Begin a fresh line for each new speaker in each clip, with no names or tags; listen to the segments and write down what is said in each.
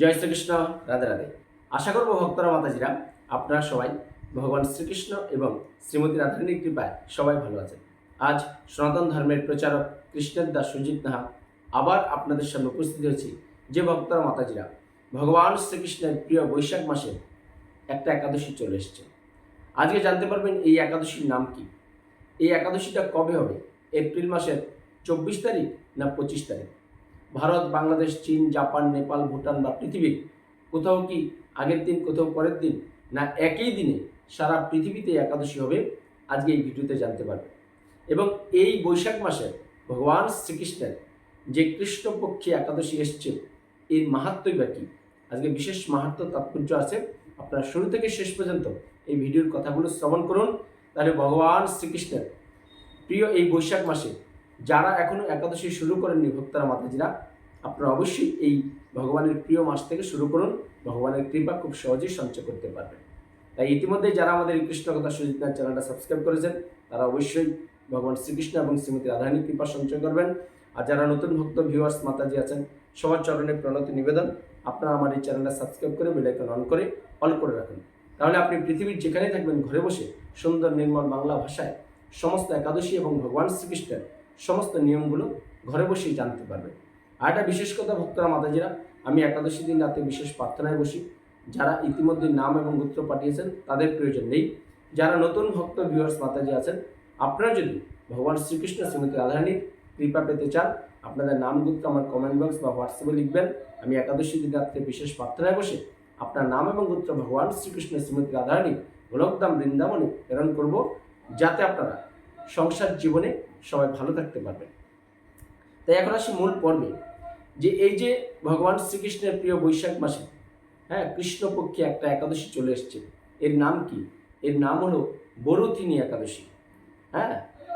জয় শ্রীকৃষ্ণ। রাধে রাধে। আশা করব ভক্তরা মাতাজিরা আপনারা সবাই ভগবান শ্রীকৃষ্ণ এবং শ্রীমতী রাধারণীর কৃপায় সবাই ভালো আছেন। আজ সনাতন ধর্মের প্রচারক কৃষ্ণের দাস সুজিত নাহা আবার আপনাদের সামনে উপস্থিত হয়েছি। যে ভক্তরা মাতাজিরা ভগবান শ্রীকৃষ্ণের প্রিয় বৈশাখ মাসে একটা একাদশী চলে এসেছে। আজকে জানতে পারবেন এই একাদশীর নাম কি। এই একাদশীটা কবে হবে? এপ্রিল মাসের চব্বিশ তারিখ না পঁচিশ তারিখ? ভারত, বাংলাদেশ, চীন, জাপান, নেপাল, ভুটান বা পৃথিবীর কোথাও কি আগের দিন, কোথাও পরের দিন না একই দিনে সারা পৃথিবীতে একাদশী হবে? আজকে এই ভিডিওতে জানতে পারবে। এবং এই বৈশাখ মাসে ভগবান শ্রীকৃষ্ণের যে কৃষ্ণপক্ষে একাদশী এসছে, এর মাহাত্মই বা কী? আজকে বিশেষ মাহাত্ম তাৎপর্য আছে। আপনারা শুরু থেকে শেষ পর্যন্ত এই ভিডিওর কথাগুলো শ্রবণ করুন। তাহলে ভগবান শ্রীকৃষ্ণের প্রিয় এই বৈশাখ মাসে যারা এখনও একাদশী শুরু করেননি ভক্তরা মাতাজিরা, আপনারা অবশ্যই এই ভগবানের প্রিয় মাস থেকে শুরু করুন। ভগবানের কৃপা খুব সহজেই সঞ্চয় করতে পারবেন। তাই ইতিমধ্যে যারা আমাদের কৃষ্ণ কথা সুজিত চ্যানেলটা সাবস্ক্রাইব করেছেন, তারা অবশ্যই ভগবান শ্রীকৃষ্ণ এবং শ্রীমতী রাধারানীর কৃপা সঞ্চয় করবেন। আর যারা নতুন ভক্ত ভিউয়ার্স মাতাজি আছেন, সবার চরণে প্রণতি নিবেদন। আপনারা আমার এই চ্যানেলটা সাবস্ক্রাইব করে বেলাইকন অন করে অল করে রাখুন। তাহলে আপনি পৃথিবীর যেখানেই থাকবেন, ঘরে বসে সুন্দর নির্মল বাংলা ভাষায় সমস্ত একাদশী এবং ভগবান শ্রীকৃষ্ণের সমস্ত নিয়মগুলো ঘরে বসেই জানতে পারবেন আর একটা বিশেষ কথা ভক্তরা, মাতাজিরা, আমি একাদশী দিন রাতে বিশেষ প্রার্থনায় বসি। যারা ইতিমধ্যে নাম এবং গোত্র পাঠিয়েছেন, তাদের প্রয়োজন নেই। যারা নতুন ভক্ত ভিউয়ার্স মাতাজি আছেন, আপনারা যদি ভগবান শ্রীকৃষ্ণ শ্রীমতী রাধারানীর কৃপা পেতে চান, আপনাদের নাম, গোত্র আমার কমেন্ট বক্স বা হোয়াটসঅ্যাপে লিখবেন। আমি একাদশী দিন রাত্রে বিশেষ প্রার্থনায় বসে আপনার নাম এবং গোত্র ভগবান শ্রীকৃষ্ণ শ্রীমতী রাধারানী গোলকদাম বৃন্দাবনে প্রেরণ করব, যাতে আপনারা সংসার জীবনে সবাই ভালো থাকতে পারবেন তাই এখন আসি মূল পর্বে, যে এই যে ভগবান শ্রীকৃষ্ণের প্রিয় বৈশাখ মাসে হ্যাঁ কৃষ্ণপক্ষে একটা একাদশী চলে এসছে। এর নাম কি? এর নাম হলো বরুথিনী একাদশী। হ্যাঁ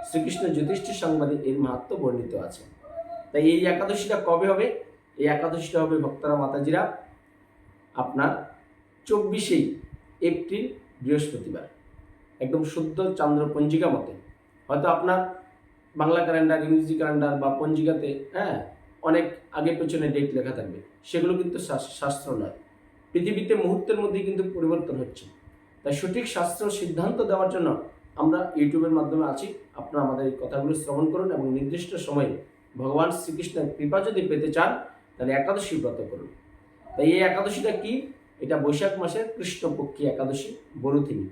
শ্রীকৃষ্ণ যুধিষ্ঠির সংবাদে এর মাহাত্ম বর্ণিত আছে। তাই এই একাদশীটা কবে হবে? এই একাদশীটা হবে ভক্তরা মাতাজিরা আপনার চব্বিশেই এপ্রিল বৃহস্পতিবার। একদম শুদ্ধ চন্দ্র পঞ্জিকা মতে। হয়তো আপনার বাংলা ক্যালেন্ডার ইংরেজি ক্যালেন্ডার বা পঞ্জিকাতে হ্যাঁ অনেক আগে পেছনে ডেট লেখা থাকবে। সেগুলো কিন্তু শাস- শাস্ত্র নয়। পৃথিবীতে মুহূর্তের মধ্যেই কিন্তু পরিবর্তন হচ্ছে। তাই সঠিক শাস্ত্র সিদ্ধান্ত দেওয়ার জন্য আমরা ইউটিউবের মাধ্যমে আছি। আপনারা আমাদের এই কথাগুলো শ্রবণ করুন এবং নির্দিষ্ট সময়ে ভগবান শ্রীকৃষ্ণের কৃপা যদি পেতে চান, তাহলে একাদশী ব্রত করুন। তাই এই একাদশীটা কি? এটা বৈশাখ মাসের কৃষ্ণপক্ষী একাদশী বরুথিনী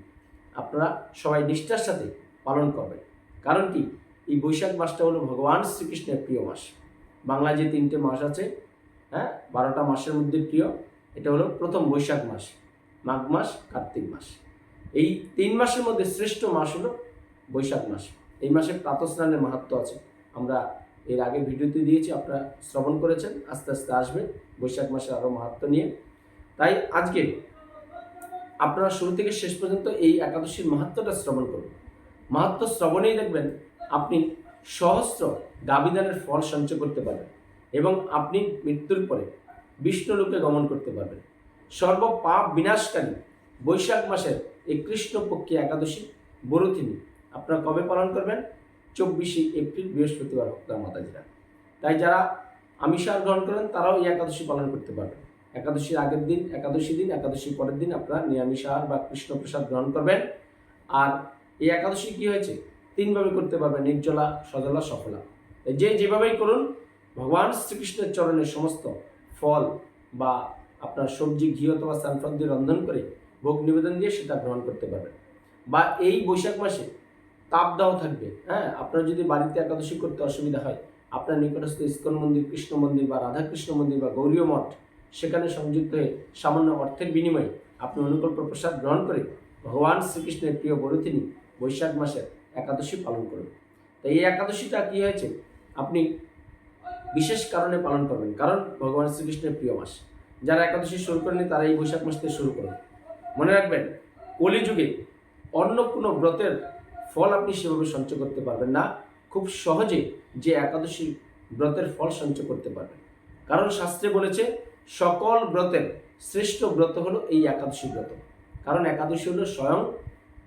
আপনারা সবাই নিষ্ঠার সাথে পালন করবেন। কারণ কি? এই বৈশাখ মাসটা হলো ভগবান শ্রীকৃষ্ণের প্রিয় মাস। বাংলায় যে তিনটে মাস আছে হ্যাঁ বারোটা মাসের মধ্যে প্রিয়, এটা হলো প্রথম বৈশাখ মাস, মাঘ মাস, কার্তিক মাস। এই তিন মাসের মধ্যে শ্রেষ্ঠ মাস হলো বৈশাখ মাস। এই মাসে প্রাতঃস্নানের মাহাত্ম আছে। আমরা এর আগে ভিডিওতে দিয়েছি, আপনারা শ্রবণ করেছেন, আস্তে আস্তে আসবে বৈশাখ মাসের আরও মাহাত্ম নিয়ে। তাই আজকে আপনারা শুরু থেকে শেষ পর্যন্ত এই একাদশীর মাহাত্মটা শ্রবণ করুন। মাহাত্ম শ্রবণেই দেখবেন আপনি সহস্র দাবিদানের ফল সঞ্চয় করতে পারবেন এবং আপনি মৃত্যুর পরে বিষ্ণুলোকে গমন করতে পারবেন। সর্ব পাপ বিনাশকারী বৈশাখ মাসের এই কৃষ্ণপক্ষী একাদশী বরুথিনী আপনারা কবে পালন করবেন? চব্বিশে এপ্রিল বৃহস্পতিবার ভক্তা মাতাজিরা। তাই যারা আমিষার গ্রহণ করেন, তারাও এই একাদশী পালন করতে পারবেন। একাদশীর আগের দিন, একাদশী দিন একাদশী পরের দিন আপনারা নিরামিষ আহার বা কৃষ্ণপ্রসাদ গ্রহণ করবেন। আর এই একাদশী কি হয়েছে? তিনভাবে করতে পারবেন, নির্জলা, সজলা, সফলা। যে যেভাবেই করুন, ভগবান শ্রীকৃষ্ণের চরণে সমস্ত ফল বা আপনার সবজি, ঘি অথবা সানফ্লাওয়ার দিয়ে রন্ধন করে ভোগ নিবেদন দিয়ে সেটা গ্রহণ করতে পারবেন। বা এই বৈশাখ মাসে তাপদাহ থাকবে হ্যাঁ? আপনার যদি বাড়িতে একাদশী করতে অসুবিধা হয়, আপনার নিকটস্থ ইস্কন মন্দির, কৃষ্ণ মন্দির বা রাধাকৃষ্ণ মন্দির বা গৌরীয় মঠ, সেখানে সংযুক্ত হয়ে সামান্য অর্থের বিনিময়ে আপনি অনুকল্প প্রসাদ গ্রহণ করে ভগবান শ্রীকৃষ্ণের প্রিয় বরুথিনী বৈশাখ মাসের একাদশী পালন করুন। তাই এই একাদশীটা কী হয়েছে? আপনি বিশেষ কারণে পালন করবেন। কারণ ভগবান শ্রীকৃষ্ণের প্রিয় মাস। যারা একাদশী শুরু করেনি তারা এই বৈশাখ মাস থেকে শুরু করুন। মনে রাখবেন, কলিযুগে অন্য কোনো ব্রতের ফল আপনি সেভাবে সঞ্চয় করতে পারবেন না। খুব সহজে যে একাদশী ব্রতের ফল সঞ্চয় করতে পারবেন। কারণ শাস্ত্রে বলেছে, সকল ব্রতের শ্রেষ্ঠ ব্রত হলো এই একাদশী ব্রত। কারণ একাদশী হলো স্বয়ং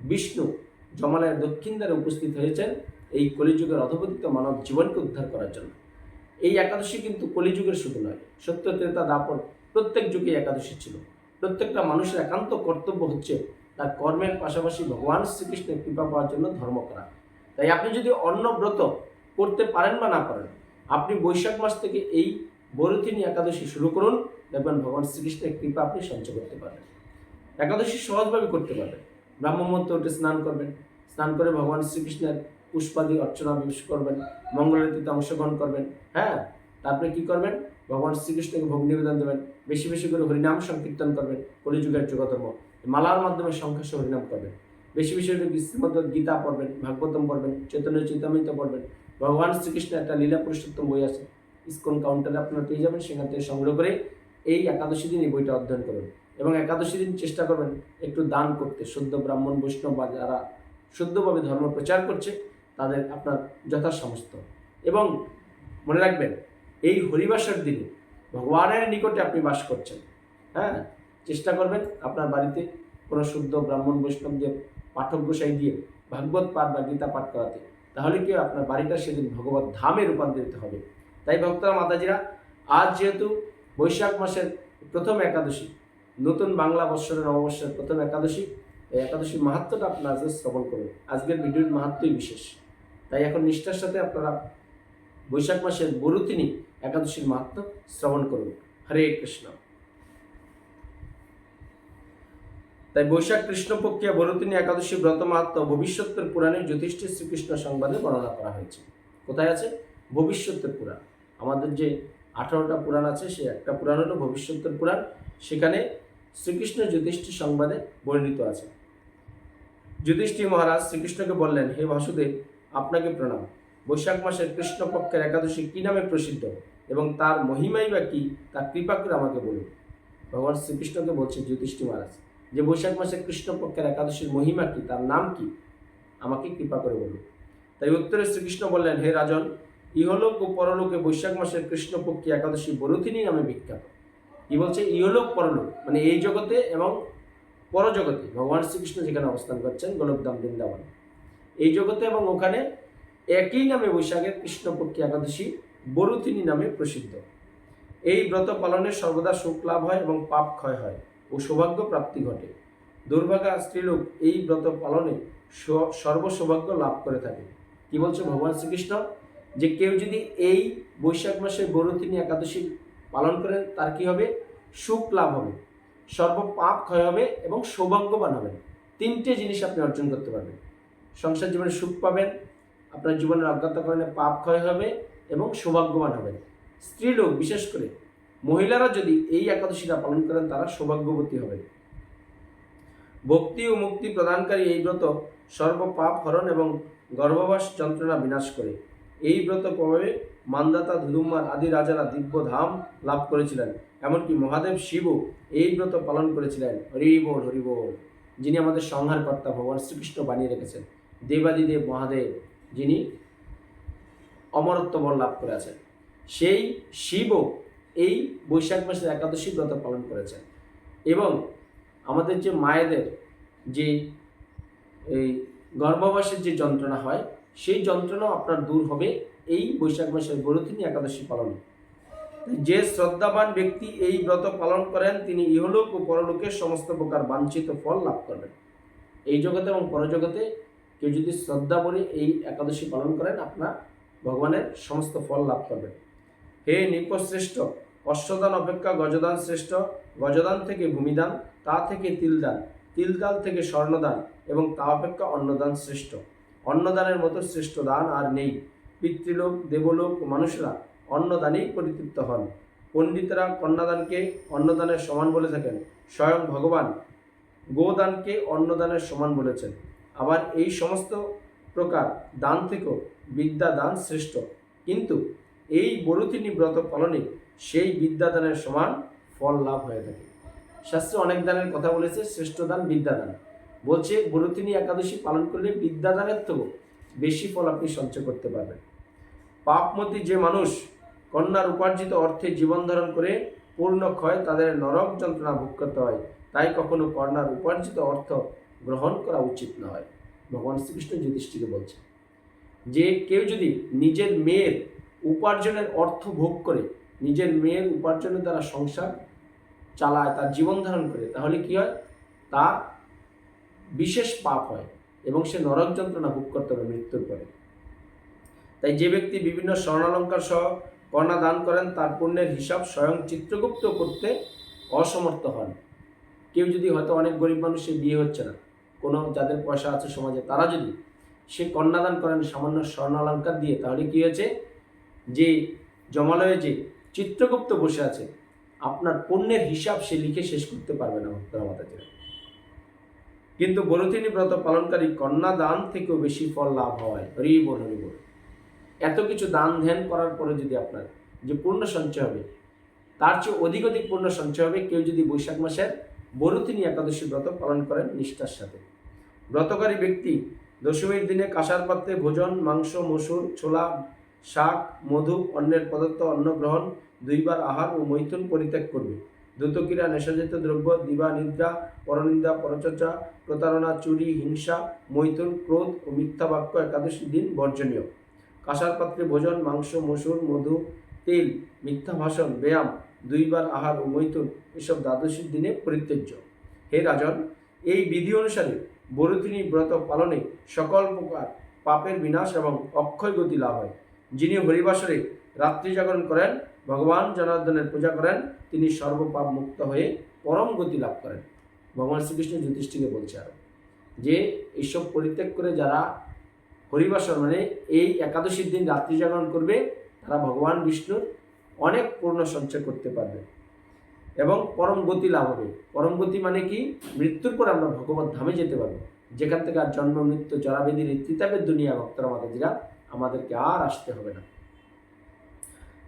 বিষ্ণু জমালয়ের দক্ষিণ দ্বারে উপস্থিত হয়েছেন এই কলিযুগের অধপতিত মানব জীবনকে উদ্ধার করার জন্য। এই একাদশী কিন্তু কলিযুগের শুধু নয়, সত্য, ত্রেতা দাপর প্রত্যেক যুগে একাদশী ছিল। প্রত্যেকটা মানুষের একান্ত কর্তব্য হচ্ছে তার কর্মের পাশাপাশি ভগবান শ্রীকৃষ্ণের কৃপা পাওয়ার জন্য ধর্ম করা। তাই আপনি যদি অন্য ব্রত করতে পারেন বা না পারেন, আপনি বৈশাখ মাস থেকে এই বরুথিনী একাদশী শুরু করুন, দেখবেন ভগবান শ্রীকৃষ্ণের কৃপা আপনি সঞ্চয় করতে পারবেন। একাদশী সহজভাবে করতে পারবেন। ব্রাহ্মমূর্তে উঠে স্নান করবেন। স্নান করে ভগবান শ্রীকৃষ্ণের পুষ্পাদি অর্চনা বিশেষ করবেন মঙ্গলারতিতে অংশগ্রহণ করবেন হ্যাঁ? তারপরে কি করবেন? ভগবান শ্রীকৃষ্ণকে ভোগ নিবেদন দেবেন, বেশি বেশি করে হরিনাম সংকীর্তন করবেন, কলিযুগের যুগধর্ম মালার মাধ্যমে সংখ্যাস হরিনাম করবেন। বেশি বেশি করে শ্রীমদ গীতা পড়বেন, ভাগবতম পড়বেন, চৈতন্য চৈতামিত পড়বেন। ভগবান শ্রীকৃষ্ণের একটা লীলা পুরুষোত্তম বই আছে। ইস্কন কাউন্টারে আপনারা পেয়ে যাবেন, সেখান থেকে সংগ্রহ করে এই একাদশী দিন এই বইটা অধ্যয়ন করবেন এবং একাদশী দিন চেষ্টা করবেন একটু দান করতে। শুদ্ধ ব্রাহ্মণ, বৈষ্ণব বা যারা শুদ্ধভাবে ধর্ম প্রচার করছে, তাদের আপনার যথাসমস্ত। এবং মনে রাখবেন, এই হরিবাসের দিনে ভগবানের নিকটে আপনি বাস করছেন। হ্যাঁ চেষ্টা করবেন আপনার বাড়িতে কোনো শুদ্ধ ব্রাহ্মণ বৈষ্ণব দিয়ে পাঠক গোসাই দিয়ে ভাগবত পাঠ বা গীতা পাঠ করাতে। তাহলে কি আপনার বাড়িটা সেদিন ভগবত ধামে রূপান্তরিত হবে। তাই ভক্তরা, মাতাজিরা, আজ যেহেতু বৈশাখ মাসের প্রথম একাদশী নতুন বাংলা বৎসরের নববর্ষের প্রথম একাদশী, এই একাদশীর মাহাত্মটা আপনারা আজকে শ্রবণ করুন। আজকের ভিডিওর মাহাত্মই বিশেষ। তাই এখন নিষ্ঠার সাথে আপনারা বৈশাখ মাসের বরুতিনী একাদশীর মাহাত্ম শ্রবণ করুন। হরে কৃষ্ণ। তাই বৈশাখ কৃষ্ণপক্ষিয়া বরুতিনী একাদশী ব্রত মাহাত্ম ভবিষ্যতের পুরাণে জ্যোতিষ্ঠী শ্রীকৃষ্ণ সংবাদে বর্ণনা করা হয়েছে। কোথায় আছে? ভবিষ্যতের পুরাণ। আমাদের যে আঠারোটা পুরাণ আছে সে একটা পুরাণ হলো ভবিষ্যতের পুরাণ। সেখানে শ্রীকৃষ্ণ যুধিষ্ঠির সংবাদে বর্ণিত আছে। যুধিষ্ঠির মহারাজ শ্রীকৃষ্ণকে বললেন, হে বাসুদেব, আপনাকে প্রণাম। বৈশাখ মাসের কৃষ্ণপক্ষের একাদশী কী নামে প্রসিদ্ধ এবং তার মহিমাই বা কী তার কৃপা করে আমাকে বলুন। ভগবান শ্রীকৃষ্ণকে বলছে, যুধিষ্ঠির মহারাজ, যে বৈশাখ মাসের কৃষ্ণপক্ষের একাদশীর মহিমা কী, তার নাম কি? আমাকে কৃপা করে বলুন। তাই উত্তরে শ্রীকৃষ্ণ বললেন, হে রাজন, ইহলোক ও পরলোকে বৈশাখ মাসের কৃষ্ণপক্ষী একাদশী বরুথিনী নামে বিখ্যাত। কি বলছে? ইহলোক, পরলোক। মানে এই জগতে এবং পরজগতে ভগবান শ্রীকৃষ্ণ যেখানে অবস্থান করছেন, গোলকধাম বৃন্দাবন। এই জগতে এবং ওখানে একই নামে বৈশাখের কৃষ্ণপক্ষী একাদশী বরুথিনী নামে প্রসিদ্ধ। এই ব্রত পালনে সর্বদা সুখ লাভ হয় এবং পাপ ক্ষয় হয় ও সৌভাগ্য প্রাপ্তি ঘটে। দুর্ভাগা স্ত্রীলোক এই ব্রত পালনে সর্বসৌভাগ্য লাভ করে থাকে। কি বলছে ভগবান শ্রীকৃষ্ণ? যে কেউ যদি এই বৈশাখ মাসে বরুথিনী একাদশী পালন করেন, তার কি হবে? সুখ লাভ হবে। সর্ব পাপ ক্ষয় হবে এবং সৌভাগ্যবান হবেন। তিনটে জিনিস আপনি অর্জন করতে পারবেন। সংসার জীবনে সুখ পাবেন, আপনার জীবনের অজ্ঞাতকরণে পাপ ক্ষয় হবে এবং সৌভাগ্যবান হবেন। স্ত্রীলোক বিশেষ করে মহিলারা যদি এই একাদশীটা পালন করেন, তারা সৌভাগ্যবতী হবেন। ভক্তি ও মুক্তি প্রদানকারী এই ব্রত সর্বপাপ হরণ এবং গর্ভবাস যন্ত্রণা বিনাশ করে। এই ব্রত প্রভাবে মান্দাতা, ধুধুম্মার আদি রাজারা দিব্য ধাম লাভ করেছিলেন। এমনকি মহাদেব শিবও এই ব্রত পালন করেছিলেন। হরি বল হরি বল যিনি আমাদের সংহারকর্তা, ভগবান শ্রীকৃষ্ণ বানিয়ে রেখেছেন। দেবাদিদেব মহাদেব, যিনি অমরত্ব বল লাভ করে আছেন। সেই শিবও এই বৈশাখ মাসের একাদশী ব্রত পালন করেছেন। এবং আমাদের যে মায়েদের যে এই গর্ভবাসের যে যন্ত্রণা হয় সেই যন্ত্রণা আপনার দূর হবে এই বৈশাখ মাসের বরুথিনী একাদশী পালনে। যে শ্রদ্ধাবান ব্যক্তি এই ব্রত পালন করেন, তিনি ইহলোক ও পরলোকের সমস্ত প্রকার বাঞ্ছিত ফল লাভ করবেন। এই জগতে এবং পরজগতে কেউ যদি শ্রদ্ধা বলে এই একাদশী পালন করেন, আপনার ভগবানের সমস্ত ফল লাভ করবেন। হে নৃপশ্রেষ্ঠ অশ্বদান অপেক্ষা গজদান শ্রেষ্ঠ, গজদান থেকে ভূমিদান, তা থেকে তিলদান তিলদান থেকে স্বর্ণদান এবং তা অপেক্ষা অন্নদান শ্রেষ্ঠ। অন্নদানের মতো শ্রেষ্ঠ দান আর নেই। পিতৃলোক, দেবলোক, মানুষরা অন্নদানেই পরিতৃপ্ত হন। পণ্ডিতরা কন্যাদানকে অন্নদানের সমান বলে থাকেন। স্বয়ং ভগবান গোদানকে অন্নদানের সমান বলেছেন। আবার এই সমস্ত প্রকার দান থেকেও বিদ্যা দান শ্রেষ্ঠ। কিন্তু এই বরুতিনী ব্রত পালনে সেই বিদ্যাদানের সমান ফল লাভ হয়ে থাকে। শাস্ত্রে অনেক দানের কথা বলেছে, শ্রেষ্ঠ দান বিদ্যাদান। বলছে বরুতিনী একাদশী পালন করলে বিদ্যাদানের থেকেও বেশি ফল আপনি সঞ্চয় করতে পারবেন। পাপমতি যে মানুষ কন্যার উপার্জিত অর্থে জীবন ধারণ করে পূর্ণ ক্ষয় তাদের নরক যন্ত্রণা ভোগ করতে হয়, তাই কখনো কন্যার উপার্জিত অর্থ গ্রহণ করা উচিত নয়। ভগবান শ্রীকৃষ্ণ যুধিষ্ঠিকে বলছে যে কেউ যদি নিজের মেয়ের উপার্জনের অর্থ ভোগ করে, নিজের মেয়ের উপার্জনের দ্বারা সংসার চালায়, তার জীবন ধারণ করে, তাহলে কি হয়? তার বিশেষ পাপ হয় এবং সে নরক যন্ত্রণা ভোগ করতে হবে মৃত্যুর পরে। তাই যে ব্যক্তি বিভিন্ন স্বর্ণালঙ্কার সহ কন্যা দান করেন, তার পুণ্যের হিসাব স্বয়ং চিত্রগুপ্ত করতে অসমর্থ হন। কেউ যদি হয়তো অনেক গরিব মানুষের বিয়ে হচ্ছে না, কোনো যাদের পয়সা আছে সমাজে, তারা যদি সে কন্যাদান করেন সামান্য স্বর্ণালঙ্কার দিয়ে, তাহলে কী হয়েছে? যে জমালয়ে যে চিত্রগুপ্ত বসে আছে, আপনার পুণ্যের হিসাব সে লিখে শেষ করতে পারবে না, ভক্তরা মাতাজিরা। কিন্তু বরুতিনী ব্রত পালনকারী কন্যা দান থেকেও বেশি ফল লাভ হয়। হরি বল হরি বল এত কিছু দান ধ্যান করার পরে যদি আপনার যে পূর্ণ সঞ্চয় হবে, তার চেয়ে অধিক অধিক পূর্ণ সঞ্চয় হবে, কেউ যদি বৈশাখ মাসের বরুতিনী একাদশী ব্রত পালন করেন নিষ্ঠার সাথে। ব্রতকারী ব্যক্তি দশমীর দিনে কাঁসার পাত্রে ভোজন, মাংস, মসুর, ছোলা, শাক, মধু অন্যের পদার্থ, অন্ন গ্রহণ, দুইবার আহার ও মৈথুন পরিত্যাগ করবে। দ্রুতক্রিয়া নেশাজাত দ্রব্য, দিবা, নিদ্রা, পরনিন্দা, পরচর্চা, প্রতারণা, চুরি, হিংসা, মৈথুন, ক্রোধ ও মিথ্যা বাক্য একাদশী দিন বর্জনীয়। কাঁসার পাত্রে ভোজন, মাংস, মসুর, মধু, তেল, মিথ্যা ভাষণ, ব্যায়াম, দুইবার আহার ও মৈথুন এসব দ্বাদশীর দিনে পরিত্যাজ্য। হে রাজন, এই বিধি অনুসারে বরুতিনী ব্রত পালনে সকল প্রকার পাপের বিনাশ এবং অক্ষয় গতি লাভ হয়। যিনি হরিবাসরে রাত্রি জাগরণ করেন ভগবান পূজা করেন, তিনি সর্বপাপ মুক্ত হয়ে পরম গতি লাভ করেন। ভগবান শ্রীকৃষ্ণ যুধিষ্ঠিকে বলছে আরও যে এইসব পরিত্যাগ করে যারা হরিবাসর মানে এই একাদশীর দিন রাত্রি জাগরণ করবে, তারা ভগবান বিষ্ণুর অনেক পূর্ণ সঞ্চয় করতে পারবে এবং পরম গতি লাভ হবে। পরম গতি মানে কি? মৃত্যুর পর আমরা ভগবত ধামে যেতে পারব। যেখান থেকে আর জন্ম, মৃত্যু, জরাবেদির ত্রিতাপের দুনিয়া, ভক্তরা, মাতাজিরা, আমাদেরকে আর আসতে হবে না।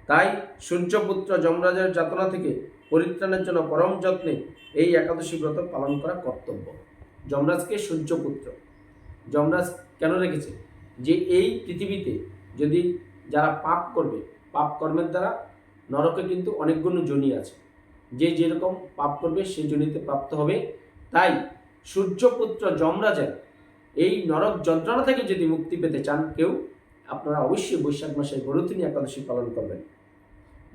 তাই সূর্যপুত্র যমরাজের যাতনা থেকে পরিত্রাণের জন্য পরম যত্নে এই একাদশী ব্রত পালন করা কর্তব্য। যমরাজকে সূর্যপুত্র। যমরাজ কেন রেখেছে? যে এই পৃথিবীতে যদি যারা পাপ করবে, পাপ কর্মের দ্বারা নরকে কিন্তু অনেকগুলো জনি আছে। যে যেরকম পাপ করবে সেই জনিতে প্রাপ্ত হবে। তাই সূর্যপুত্র যমরাজের এই নরক যন্ত্রণা থেকে যদি মুক্তি পেতে চান কেউ আপনারা অবশ্যই বৈশাখ মাসে বরুতিনী একাদশী পালন করবেন।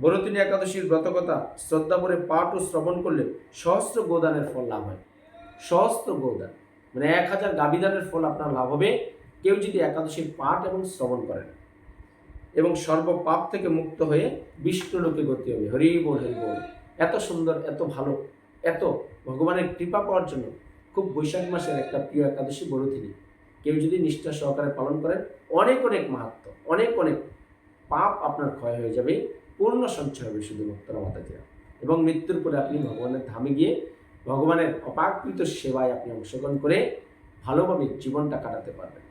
বরুতিনী একাদশীর ব্রতকথা, শ্রদ্ধা করে পাঠ ও শ্রবণ করলে সহস্র গোদানের ফল লাভ হয়। সহস্র গোদান মানে এক হাজার গাবিদানের ফল আপনার লাভ হবে, কেউ যদি একাদশীর পাঠ এবং শ্রবণ করেন। এবং সর্বপাপ থেকে মুক্ত হয়ে বিষ্ণুলোকে গতি হবে। হরি বল হরি বল। এত সুন্দর, এত ভালো, এত ভগবানের কৃপা পাওয়ার জন্য খুব বৈশাখ মাসের একটা প্রিয় একাদশী বড়থিনী কেউ যদি নিষ্ঠা সহকারে পালন করেন অনেক অনেক মাহাত্ম, অনেক অনেক পাপ আপনার ক্ষয় হয়ে যাবে, পূর্ণ সঞ্চয় হবে শুধু ভক্তরা মাতাজিরা এবং মৃত্যুর পরে আপনি ভগবানের ধামে গিয়ে ভগবানের অপাকৃত সেবায় আপনি অংশগ্রহণ করে ভালোভাবে জীবনটা কাটাতে পারবেন।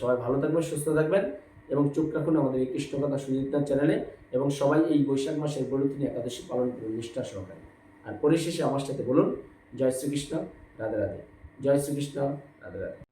সবাই ভালো থাকবেন, সুস্থ থাকবেন এবং চোখ রাখুন আমাদের এই কৃষ্ণকথা সুজিতার চ্যানেলে এবং সবাই এই বৈশাখ মাসের বড়দিনী একাদশী পালন করুন, নিষ্ঠা সহকারে। আর পরিশেষে আমার সাথে বলুন, জয় শ্রীকৃষ্ণ, রাধে রাধে। জয় শ্রীকৃষ্ণ, রাধে রাধে।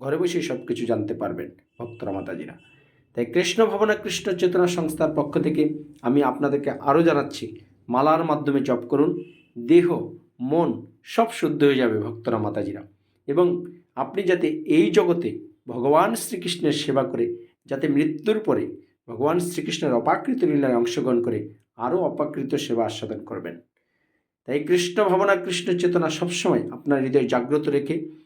ঘরে বসেই সব কিছু জানতে পারবেন ভক্তরা মাতাজিরা। তাই কৃষ্ণ ভাবনা কৃষ্ণ চেতনা সংস্থার পক্ষ থেকে আমি আপনাদেরকে আরও জানাচ্ছি, মালার মাধ্যমে জপ করুন, দেহ, মন সব শুদ্ধ হয়ে যাবে ভক্তরা মাতাজিরা। এবং আপনি যাতে এই জগতে ভগবান শ্রীকৃষ্ণের সেবা করে, যাতে মৃত্যুর পরে ভগবান শ্রীকৃষ্ণের অপাকৃত লীলায় অংশগ্রহণ করে আরও অপাকৃত সেবা আস্বাদন করবেন। তাই কৃষ্ণ ভাবনা কৃষ্ণ চেতনা সবসময় আপনার হৃদয় জাগ্রত রেখে